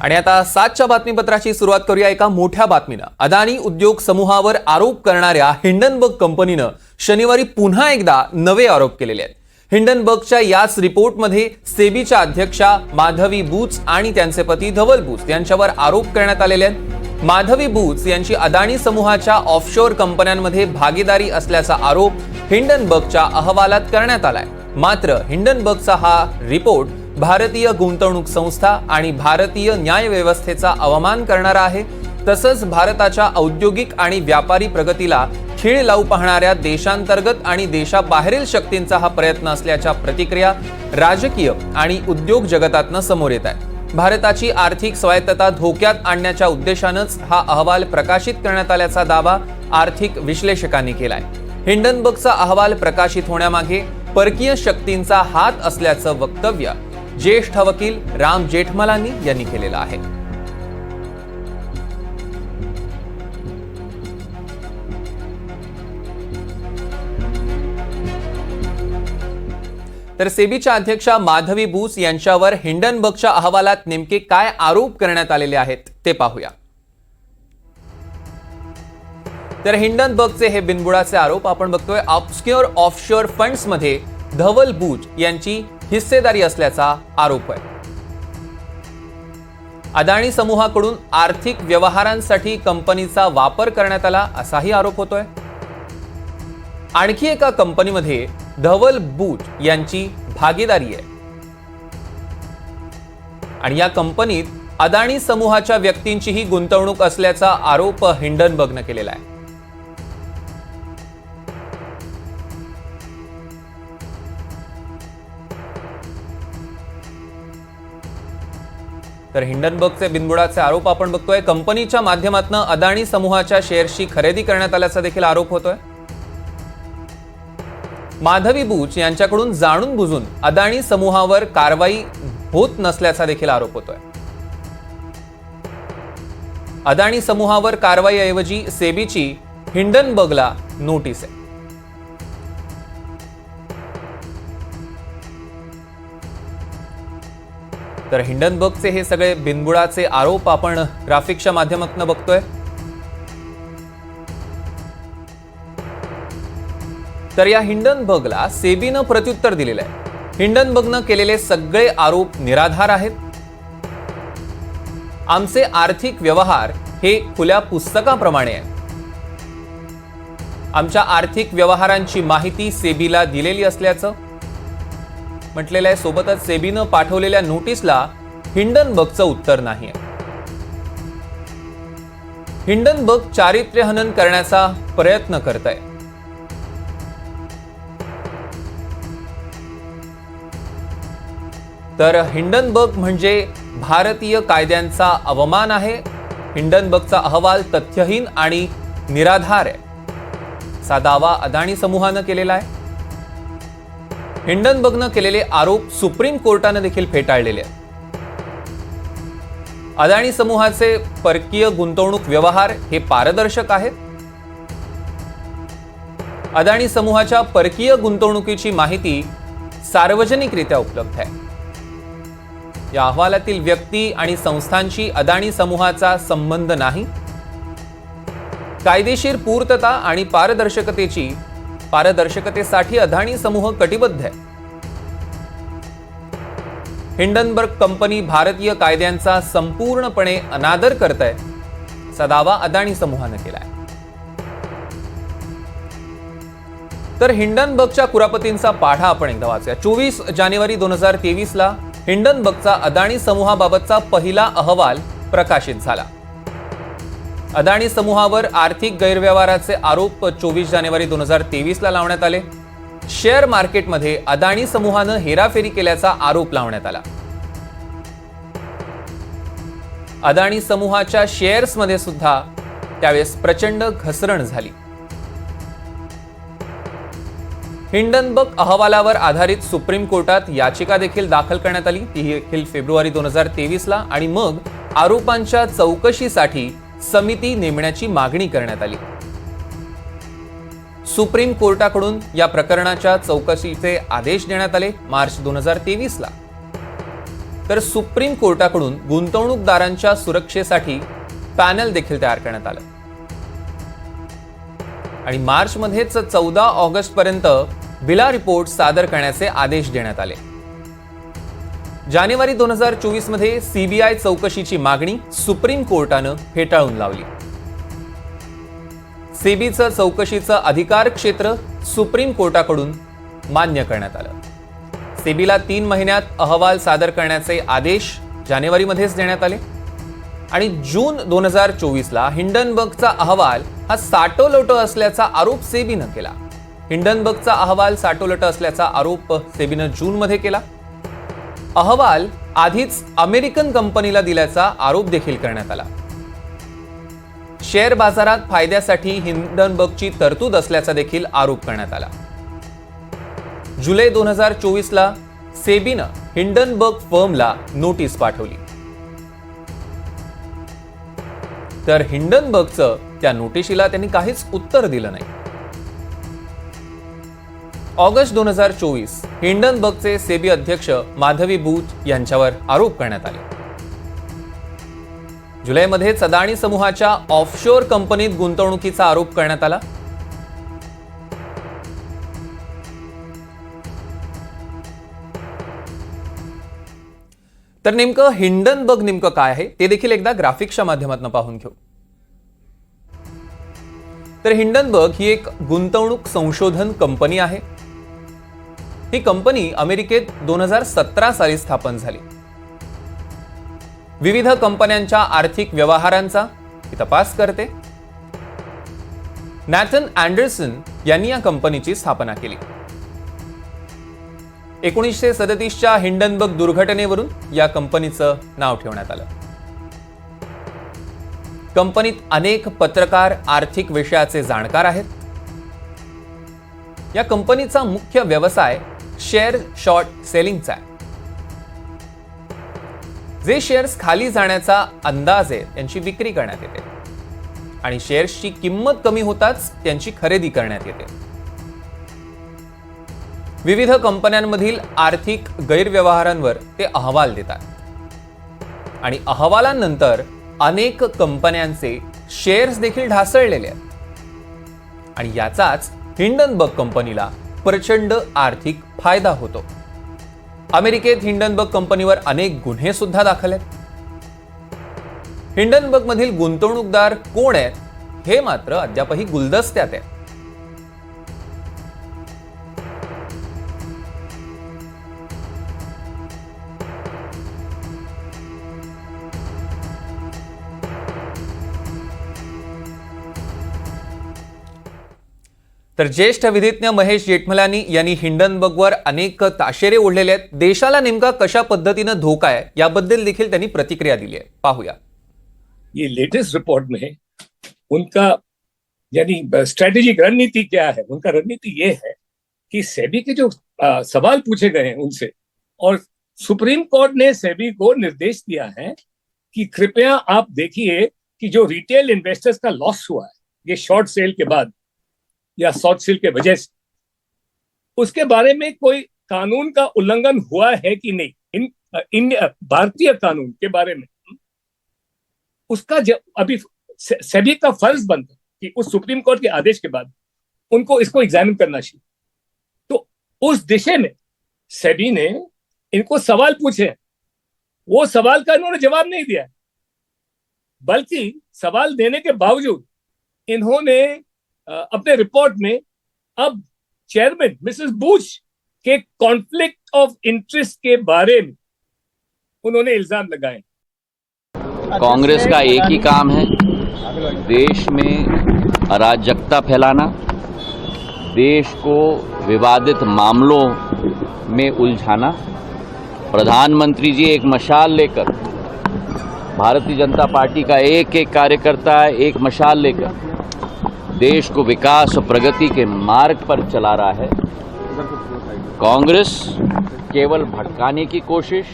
आणि आता सातच्या बातमीपत्राची सुरुवात करूया एका मोठ्या बातमीनं. अदानी उद्योग समूहावर आरोप करणाऱ्या हिंडनबर्ग कंपनीनं शनिवारी पुन्हा एकदा नवे आरोप केलेले आहेत. हिंडनबर्गच्या याच रिपोर्टमध्ये सेबीच्या अध्यक्षा माधवी बूच आणि त्यांचे पती धवल बूच यांच्यावर आरोप करण्यात आलेले आहेत. माधवी बूच यांची अदानी समूहाच्या ऑफशोअर कंपन्यांमध्ये भागीदारी असल्याचा आरोप हिंडनबर्गच्या अहवालात करण्यात आलाय. मात्र हिंडनबर्गचा हा रिपोर्ट भारतीय गुंतवणूक संस्था आणि भारतीय न्यायव्यवस्थेचा अवमान करणारा आहे तसंच भारताच्या औद्योगिक आणि व्यापारी प्रगतीला खीळ लावू पाहणाऱ्या देशांतर्गत आणि देशाबाहेरील शक्तींचा हा प्रयत्न असल्याच्या प्रतिक्रिया राजकीय आणि उद्योग जगतातनं समोर येत आहे भारताची आर्थिक स्वायत्तता धोक्यात आणण्याच्या उद्देशानंच हा अहवाल प्रकाशित करण्यात आल्याचा दावा आर्थिक विश्लेषकांनी केलाय. हिंडनबर्गचा अहवाल प्रकाशित होण्यामागे परकीय शक्तींचा हात असल्याचं वक्तव्य ज्येष्ठ वकील राम जेठमलानी यांनी केलेलं आहे. तर सेबीच्या अध्यक्षा माधवी बूस यांच्यावर हिंडनबर्गच्या अहवालात नेमके काय आरोप करण्यात आलेले आहेत ते पाहूया. तर हिंडनबर्गचे हे बिनबुडाचे आरोप आपण बघतोय. ऑब्स्क्युअर ऑफशोअर फंड्समध्ये धवल बूज यांची हिस्सेदारी असल्याचा आरोप आहे. अदाणी समूहाकडून आर्थिक व्यवहारांसाठी कंपनीचा वापर करण्यात आला असाही आरोप होतोय. आणखी एका कंपनीमध्ये धवल बूट यांची भागीदारी आहे. आणि या कंपनीत अदाणी समूहाच्या व्यक्तींचीही गुंतवणूक असल्याचा आरोप हिंडनबर्गनं केलेला आहे. तर हिंडनबर्गचे बिनबुडाचे आरोप आपण बघतोय. कंपनीच्या माध्यमातून अदाणी समूहाच्या शेअर्सची खरेदी करण्यात आल्याचा देखील आरोप होतोय. माधवी बूच यांच्याकडून जाणून बुजून अदाणी समूहावर कारवाई होत नसल्याचा देखील आरोप होतोय. अदाणी समूहावर कारवाईऐवजी सेबीची हिंडनबर्गला नोटीस आहे. तर हिंडनबर्गचे हे सगळे बिनबुडाचे आरोप आपण ग्राफिक्सच्या माध्यमातून बघतोय. तर या हिंडनबर्गला सेबीनं प्रत्युत्तर दिलेलं आहे. हिंडनबर्गनं केलेले सगळे आरोप निराधार आहेत. आमचे आर्थिक व्यवहार हे खुल्या पुस्तकाप्रमाणे आहे. आमच्या आर्थिक व्यवहारांची माहिती सेबीला दिलेली असल्याचं म्हटलेलं आहे सोबतच सेबीनं पाठवलेल्या नोटीसला हिंडनबर्गचं उत्तर नाही. हिंडनबर्ग चारित्र्य हनन करण्याचा प्रयत्न करत आहे तर हिंडनबर्ग म्हणजे भारतीय कायद्यांचा अवमान आहे हिंडनबर्गचा अहवाल तथ्यहीन आणि निराधार आहे. असा दावा अदाणी समूहानं केलेला आहे. हिंडनबर्गनं केलेले आरोप सुप्रीम कोर्टानं देखील फेटाळलेले आहेत. अदाणी समूहाचे परकीय गुंतवणूक व्यवहार हे पारदर्शक आहेत. अदाणी समूहाच्या परकीय गुंतवणुकीची माहिती सार्वजनिकरित्या उपलब्ध आहे. या अहवालातील व्यक्ती आणि संस्थांशी अदाणी समूहाचा संबंध नाही. कायदेशीर पूर्तता आणि पारदर्शकतेची पारदर्शकतेसाठी अदाणी समूह कटिबद्ध आहे. हिंडनबर्ग कंपनी भारतीय कायद्यांचा संपूर्णपणे अनादर करत आहे असा दावा अदाणी समूहानं केलाय. तर हिंडनबर्गच्या कुरापतींचा पाढा आपण एकदा वाचूया. चोवीस जानेवारी दोन हजार तेवीसला हिंडनबर्गचा अदाणी समूहाबाबतचा पहिला अहवाल प्रकाशित झाला. अदाणी समूहावर आर्थिक गैरव्यवहाराचे आरोप चोवीस जानेवारी दोन हजार तेवीसला लावण्यात आले. शेअर मार्केटमध्ये अदाणी समूहानं हेराफेरी केल्याचा आरोप लावण्यात आला. अदाणी समूहाच्या शेअर्समध्ये सुद्धा त्यावेळेस प्रचंड घसरण झाली. हिंडनबर्ग अहवालावर आधारित सुप्रीम कोर्टात याचिका देखील दाखल करण्यात आली. ती देखील फेब्रुवारी दोन हजार तेवीसला आणि मग आरोपांच्या चौकशीसाठी समिती नेमण्याची मागणी करण्यात आली. सुप्रीम कोर्टाकडून या प्रकरणाच्या चौकशीचे आदेश देण्यात आले मार्च दोन हजार तेवीस ला तर सुप्रीम कोर्टाकडून गुंतवणूकदारांच्या सुरक्षेसाठी पॅनल देखील तयार करण्यात आलं. आणि मार्चमध्येच चौदा ऑगस्ट पर्यंत बिला रिपोर्ट सादर करण्याचे आदेश देण्यात आले. जानेवारी दोन हजार चोवीसमध्ये सीबीआय चौकशीची मागणी सुप्रीम कोर्टानं फेटाळून लावली. सेबीचं चौकशीचं अधिकार क्षेत्र सुप्रीम कोर्टाकडून मान्य करण्यात आलं. सेबीला तीन महिन्यात अहवाल सादर करण्याचे आदेश जानेवारीमध्येच देण्यात आले. आणि जून दोन हजार चोवीसला हिंडनबर्गचा अहवाल हा साटोलोटो असल्याचा आरोप सेबीनं केला. हिंडनबर्गचा अहवाल साटोलोटो असल्याचा आरोप सेबीनं जूनमध्ये केला. अहवाल आधीच अमेरिकन कंपनीला दिल्याचा आरोप देखील करण्यात आला. शेअर बाजारात फायद्यासाठी हिंडनबर्गची तरतूद असल्याचा देखील आरोप करण्यात आला. जुलै दोन हजार चोवीसला सेबीनं हिंडनबर्ग फर्मला नोटीस पाठवली. तर हिंडनबर्गचं त्या नोटिशीला त्यांनी काहीच उत्तर दिलं नाही. ऑगस्ट दोन हजार चोवीस हिंडनबर्गचे सेबी अध्यक्ष माधवी बूथ यांच्यावर आरोप करण्यात आले. जुलैमध्ये सदाणी समूहाच्या ऑफशोअर कंपनीत गुंतवणुकीचा आरोप करण्यात आला. तर नेमकं हिंडनबर्ग नेमकं काय आहे ते देखील एकदा ग्राफिक्सच्या माध्यमातून पाहून घेऊ. तर हिंडनबर्ग ही एक गुंतवणूक संशोधन कंपनी आहे. ही कंपनी अमेरिकेत दोन हजार सतरा साली स्थापन झाली. विविध कंपन्यांच्या आर्थिक व्यवहारांचा ही तपास करते. नॅथन अँडरसन यांनी या कंपनीची स्थापना केली. एकोणीसशे सदतीसच्या हिंडनबर्ग दुर्घटनेवरून या कंपनीचं नाव ठेवण्यात आलं. कंपनीत अनेक पत्रकार आर्थिक विषयाचे जाणकार आहेत. या कंपनीचा मुख्य व्यवसाय शेअर शॉर्ट सेलिंगचा आहे. जे शेअर्स खाली जाण्याचा अंदाज आहे त्यांची विक्री करण्यात येते. आणि शेअर्सची किंमत कमी होताच त्यांची खरेदी करण्यात येते. विविध कंपन्यांमधील आर्थिक गैरव्यवहारांवर ते अहवाल देतात. आणि अहवालानंतर अनेक कंपन्यांचे शेअर्स देखील ढासळलेले आहेत. आणि याचाच हिंडनबर्ग कंपनीला प्रचंड आर्थिक फायदा होतो. अमेरिकेत हिंडनबर्ग कंपनीवर अनेक गुन्हे सुद्धा दाखल आहेत. हिंडनबर्ग मधील गुंतवणूकदार कोण आहेत? हे मात्र अद्यापही गुलदस्त्यात आहे तर ज्येष्ठ विधिज्ञ महेश जेठमलानी यांनी हिंडनबर्गवर अनेक ताशेरे ओढलेले आहेत. देशाला नेमका कशा पद्धतीनं धोका आहे याबद्दल देखील त्यांनी प्रतिक्रिया दिली आहे. पाहूया. ये लेटेस्ट रिपोर्ट में उनका यानी स्ट्रेटेजिक रणनीति क्या है? उनका रणनीति ये है कि सेबी के जो अ, सवाल पूछे गए हैं उनसे और सुप्रीम कोर्ट ने सेबी को निर्देश दिया है कि कृपया आप देखिए कि जो रिटेल इन्वेस्टर्स का लॉस हुआ है ये शॉर्ट सेल के बाद या शॉर्ट सेल के वजह से। उसके बारे में कोई कानून का उल्लंघन हुआ है कि नहीं? इन इन, भारतीय कानून के बारे में। उसका जब अभी से- सेबी का फ़र्ज़ बनता कि उस सुप्रीम कोर्ट के आदेश के बाद उनको इसको एग्जामिन करना चाहिए। तो उस दिशा में सेबी ने इनको सवाल पूछे वो सवाल का इन्होंने जवाब नहीं दिया बल्कि सवाल देने के बावजूद इन्होंने अपने रिपोर्ट में अब चेयरमैन मिसेस बूच के कॉन्फ्लिक्ट ऑफ़ इंटरेस्ट के बारे में उन्होंने इल्ज़ाम लगाए। कांग्रेस का एक ही काम है, देश में अराजकता फैलाना, देश को विवादित मामलों में उलझाना। प्रधानमंत्री जी, एक मशाल लेकर, भारतीय जनता पार्टी का एक एक कार्यकर्ता एक मशाल लेकर। देश को विकास और प्रगति के मार्ग पर चला रहा है। कांग्रेस केवल भटकाने की कोशिश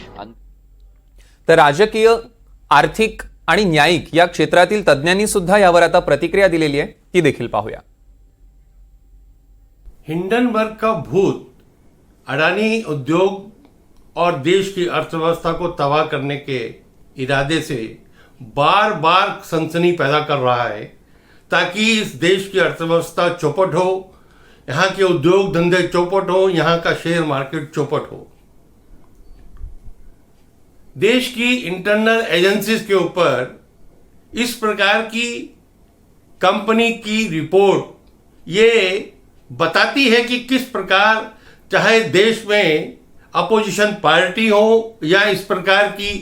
तर राजकीय आर्थिक आणि न्यायिक या क्षेत्रातील तज्ज्ञांनी सुद्धा यावर आता प्रतिक्रिया दिलेली आहे. ती देखील पाहूया. हिंडनबर्ग का भूत अडानी उद्योग और देश की अर्थव्यवस्था को तबाह करने के इरादे से बार बार सनसनी पैदा कर रहा है। ताकि इस देश की अर्थव्यवस्था चौपट हो, यहाँ के उद्योग धंधे चौपट हो, यहाँ का शेयर मार्केट चौपट हो। देश की इंटरनल एजेंसीज के ऊपर इस प्रकार की कंपनी की रिपोर्ट ये बताती है कि किस प्रकार, चाहे देश में अपोजिशन पार्टी हो या इस प्रकार की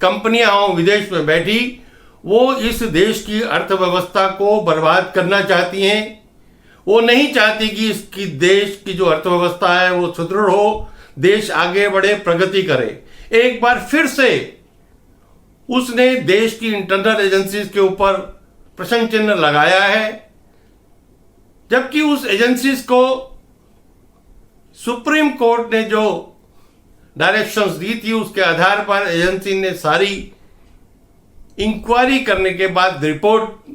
कंपनियाँ हो, विदेश में बैठी वो इस देश की अर्थव्यवस्था को बर्बाद करना चाहती हैं। वो नहीं चाहती कि इसकी देश की जो अर्थव्यवस्था है वो सुदृढ़ हो, देश आगे बढ़े, प्रगति करे। एक बार फिर से उसने देश की इंटरनल एजेंसीज के ऊपर प्रश्न चिन्ह लगाया है, जबकि उस एजेंसीज को सुप्रीम कोर्ट ने जो डायरेक्शंस दी थी, उसके आधार पर एजेंसी ने सारी इंक्वायरी करने के बाद रिपोर्ट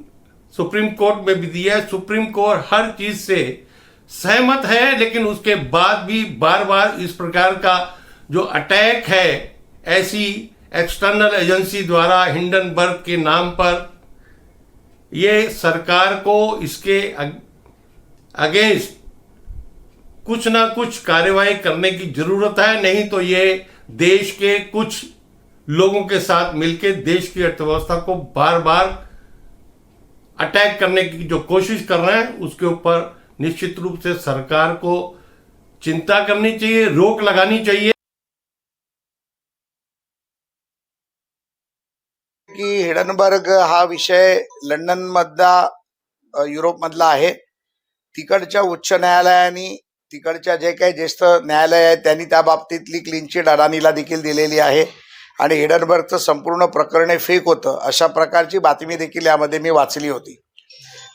सुप्रीम कोर्ट में भी दी है। सुप्रीम कोर्ट हर चीज़ से सहमत है, लेकिन उसके बाद भी बार बार इस प्रकार का जो अटैक है, ऐसी एक्सटर्नल एजेंसी द्वारा हिंडनबर्ग के नाम पर, ये सरकार को इसके अगेंस्ट कुछ ना कुछ कार्यवाही करने की ज़रूरत है। नहीं तो ये देश के कुछ लोगों के साथ मिलकर देश की अर्थव्यवस्था को बार बार अटैक करने की जो कोशिश कर रहे हैं उसके ऊपर निश्चित रूप से सरकार को चिंता करनी चाहिए रोक लगानी चाहिए। की हिडनबर्ग हा विषय लंडन मधला युरोपमधला आहे. तिकडच्या उच्च न्यायालयाने तिकडच्या जे काही ज्येष्ठ न्यायालय आहेत त्यांनी त्या बाबतीतली क्लीन चिट अडाणीला देखील दिलेली आहे. आणि हिडनबर्गचं संपूर्ण प्रकरण हे फेक होतं अशा प्रकारची बातमी देखील यामध्ये मी वाचली होती.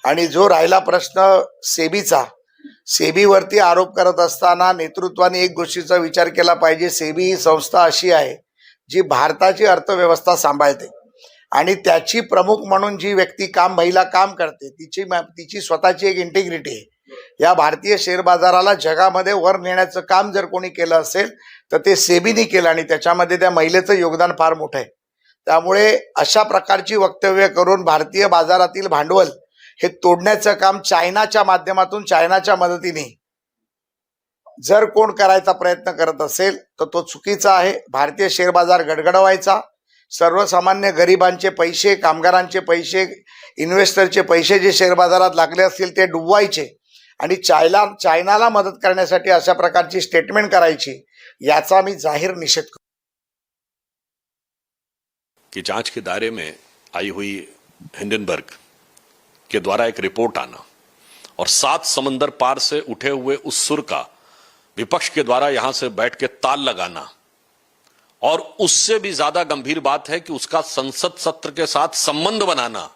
आणि जो राहिला प्रश्न सेबीचा सेबीवरती आरोप करत असताना नेतृत्वाने एक गोष्टीचा विचार केला पाहिजे. सेबी ही संस्था अशी आहे जी भारताची अर्थव्यवस्था सांभाळते. आणि त्याची प्रमुख म्हणून जी व्यक्ती काम महिला काम करते तिची तिची स्वतःची एक इंटिग्रिटी आहे. या भारतीय शेअर बाजाराला जगामध्ये वर नेण्याचं काम जर कोणी केलं असेल तर ते सेबीनी केलं आणि त्याच्यामध्ये त्या महिलेचं योगदान फार मोठं आहे. त्यामुळे अशा प्रकारची वक्तव्य करून भारतीय बाजारातील भांडवल हे तोडण्याचं काम चायनाच्या माध्यमातून चायनाच्या मदतीने जर कोण करायचा प्रयत्न करत असेल तर तो चुकीचा आहे. भारतीय शेअर बाजार गडगडवायचा. सर्वसामान्य गरिबांचे पैसे कामगारांचे पैसे इन्व्हेस्टरचे पैसे जे शेअर बाजारात लागले असतील ते डुबवायचे. आणि चायना चायनाला मदत करण्यासाठी अशा प्रकारची स्टेटमेंट करायची, याचा मी जाहीर निषेध करतो. कि जाँच के दायरे में आई हुई हिंडनबर्ग के द्वारा एक रिपोर्ट आना और सात समंदर पार से उठे हुए उस सुर का विपक्ष के द्वारा यहाँ से बैठ के ताल लगाना और उससे भी ज़्यादा गंभीर बात है कि उसका संसद सत्र के साथ संबंध बनाना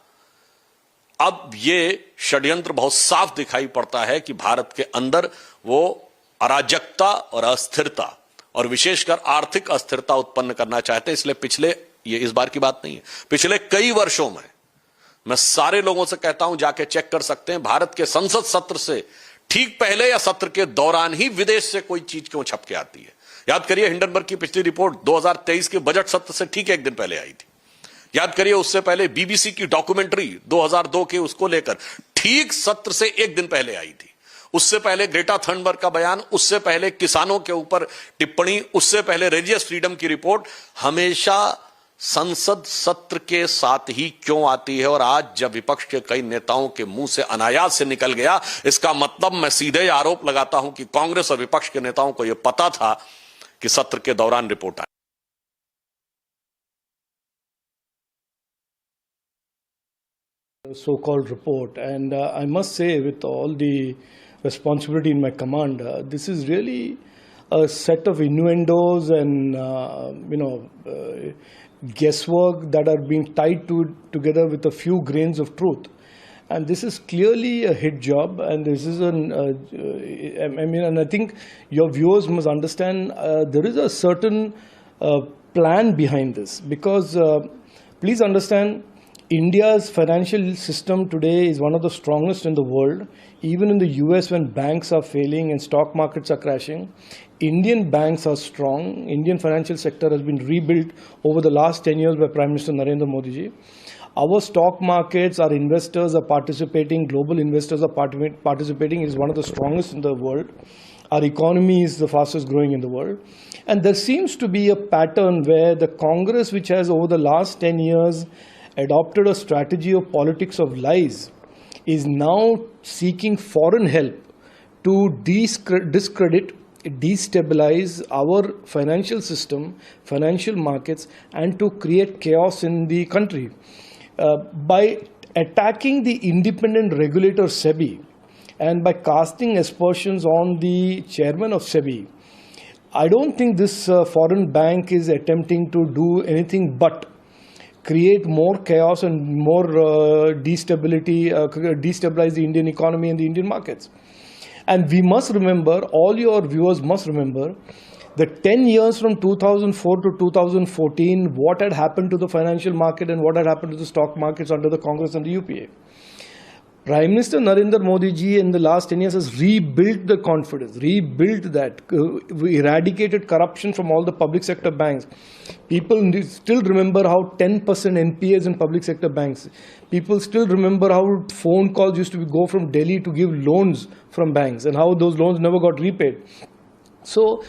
अब ये षड्यंत्र बहुत साफ़ दिखाई पड़ता है कि भारत के अंदर वो अराजकता और अस्थिरता और विशेषकर आर्थिक अस्थिरता उत्पन्न करना चाहते हैं, इसलिए पिछले, ये इस बार की बात नहीं है, पिछले कई वर्षों में, मैं सारे लोगों से कहता हूँ, जाके चेक कर सकते हैं, भारत के संसद सत्र से ठीक पहले या सत्र के दौरान ही विदेश से कोई चीज़ क्यों छप के आती है? याद करिए हिंडनबर्ग की पिछली रिपोर्ट 2023 के बजट सत्र से ठीक एक दिन पहले आई थी। याद करिए उससे पहले बीबीसी की डॉक्यूमेंट्री 2002 के उसको लेकर ठीक सत्र से एक दिन पहले आई थी। उससे पहले ग्रेटा थर्नबर्ग का बयान, उससे पहले किसानों के ऊपर टिप्पणी, उससे पहले रेजियस फ्रीडम की रिपोर्ट। हमेशा संसद सत्र के साथ ही क्यों आती है? और आज जब विपक्ष के कई नेताओं के मुँह से अनायास से निकल गया, इसका मतलब मैं सीधे आरोप लगाता हूँ कि कांग्रेस और विपक्ष के नेताओं को यह पता था कि सत्र के दौरान रिपोर्ट आई so-called report. And uh, i must say with all the responsibility in my command uh, this is really a set of innuendos and uh, you know uh, guesswork that are being tied to together with a few grains of truth. And this is clearly a hit job and this is an uh, uh, i mean and i think your viewers must understand uh, there is a certain uh, plan behind this. Because uh, please understand India's financial system today is one of the strongest in the world. Even in the US, when banks are failing and stock markets are crashing, Indian banks are strong. Indian financial sector has been rebuilt over the last 10 years by Prime Minister Narendra Modi ji. Our stock markets, our investors are participating, global investors are parti- participating, is one of the strongest in the world. Our economy is the fastest growing in the world. And there seems to be a pattern where the Congress, which has over the last 10 years adopted a strategy of politics of lies, is now seeking foreign help to discredit, destabilize our financial system, financial markets, and to create chaos in the country. Uh, by attacking the independent regulator SEBI and by casting aspersions on the chairman of SEBI, I don't think this uh, foreign bank is attempting to do anything but create more chaos and more uh, destability, uh, destabilize the Indian economy and the Indian markets. And we must remember, all your viewers must remember, the 10 years from 2004 to 2014, what had happened to the financial market and what had happened to the stock markets under the Congress and the UPA. Prime Minister Narendra Modi ji in the last 10 years has rebuilt the confidence, rebuilt that, uh, we eradicated corruption from all the public sector banks. People still remember how 10% NPAs in public sector banks. People still remember how phone calls used to go from Delhi to give loans from banks and how those loans never got repaid. So